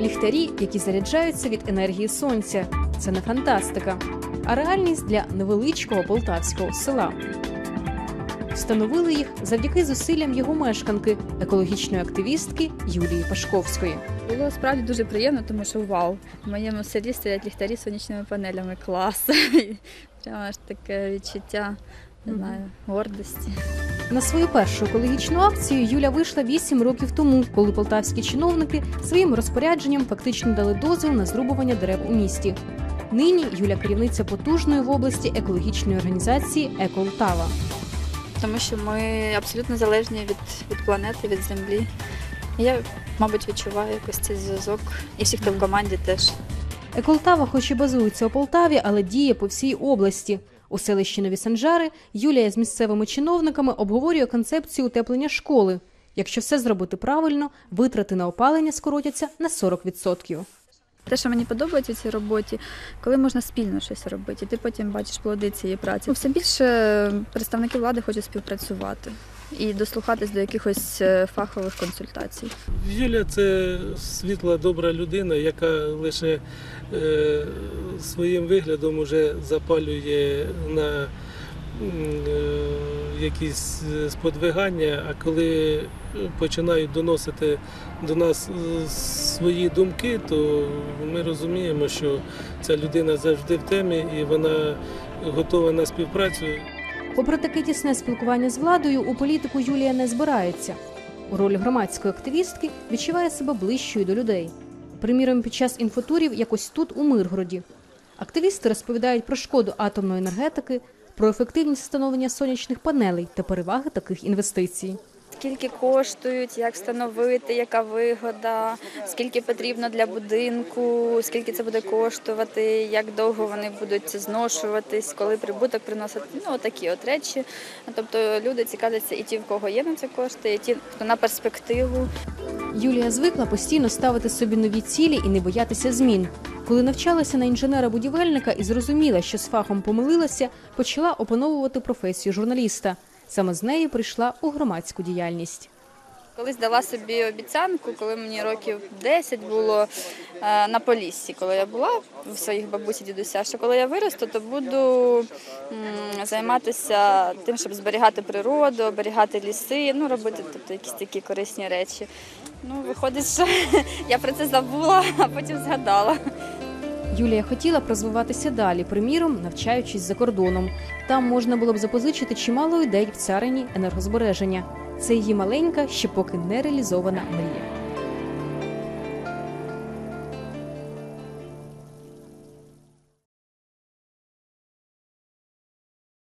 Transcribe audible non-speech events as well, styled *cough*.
Ліхтарі, які заряджаються від енергії сонця. Це не фантастика, а реальність для невеличкого полтавського села. Встановили їх завдяки зусиллям його мешканки, екологічної активістки Юлії Пашковської. Було справді дуже приємно, тому що вау, в моєму селі стоять ліхтарі з сонячними панелями. Клас. *laughs* Прямо ж таке відчуття, не знаю, гордості. На свою першу екологічну акцію Юля вийшла 8 років тому, коли полтавські чиновники своїм розпорядженням фактично дали дозвіл на зрубування дерев у місті. Нині Юля керівниця потужної в області екологічної організації Еколтава. Тому що ми абсолютно залежні від, від планети, від землі. Я, мабуть, відчуваю якось цей зв'язок. І всі, хто в команді теж. Еколтава, хоч і базується у Полтаві, але діє по всій області. У селищі Нові Санжари Юлія з місцевими чиновниками обговорює концепцію утеплення школи. Якщо все зробити правильно, витрати на опалення скоротяться на 40%. Те, що мені подобається в цій роботі, коли можна спільно щось робити, і ти потім бачиш плоди цієї праці. Ну, Все більше представники влади хочуть співпрацювати і дослухатись до якихось е, фахових консультацій. Юля це світла, добра людина, яка лише е, своїм виглядом уже запалює на е, якісь сподвигання, а коли починають доносити до нас свої думки, то ми розуміємо, що ця людина завжди в темі і вона готова на співпрацю. Попри таке тісне спілкування з владою, у політику Юлія не збирається. У ролі громадської активістки відчуває себе ближчою до людей. Приміром, під час інфотурів якось тут, у Миргороді. Активісти розповідають про шкоду атомної енергетики, про ефективність встановлення сонячних панелей та переваги таких інвестицій. Скільки коштують, як встановити, яка вигода, скільки потрібно для будинку, скільки це буде коштувати, як довго вони будуть зношуватись, коли прибуток приносити. Ну, такі от речі. Тобто люди цікавляться і ті, в кого є на це кошти, і ті, хто на перспективу. Юлія звикла постійно ставити собі нові цілі і не боятися змін. Коли навчалася на інженера-будівельника і зрозуміла, що з фахом помилилася, почала опановувати професію журналіста. Саме з нею прийшла у громадську діяльність. Колись дала собі обіцянку, коли мені років 10 було е, на Поліссі, коли я була в своїх бабусі дідуся, що коли я виросту, то буду займатися тим, щоб зберігати природу, оберігати ліси, ну робити тобто, якісь такі корисні речі. Ну, виходить, що *laughs* я про це забула, а потім згадала. Юлія хотіла б розвиватися далі, приміром, навчаючись за кордоном. Там можна було б запозичити чимало ідей в царині енергозбереження. Це її маленька, ще поки не реалізована мрія.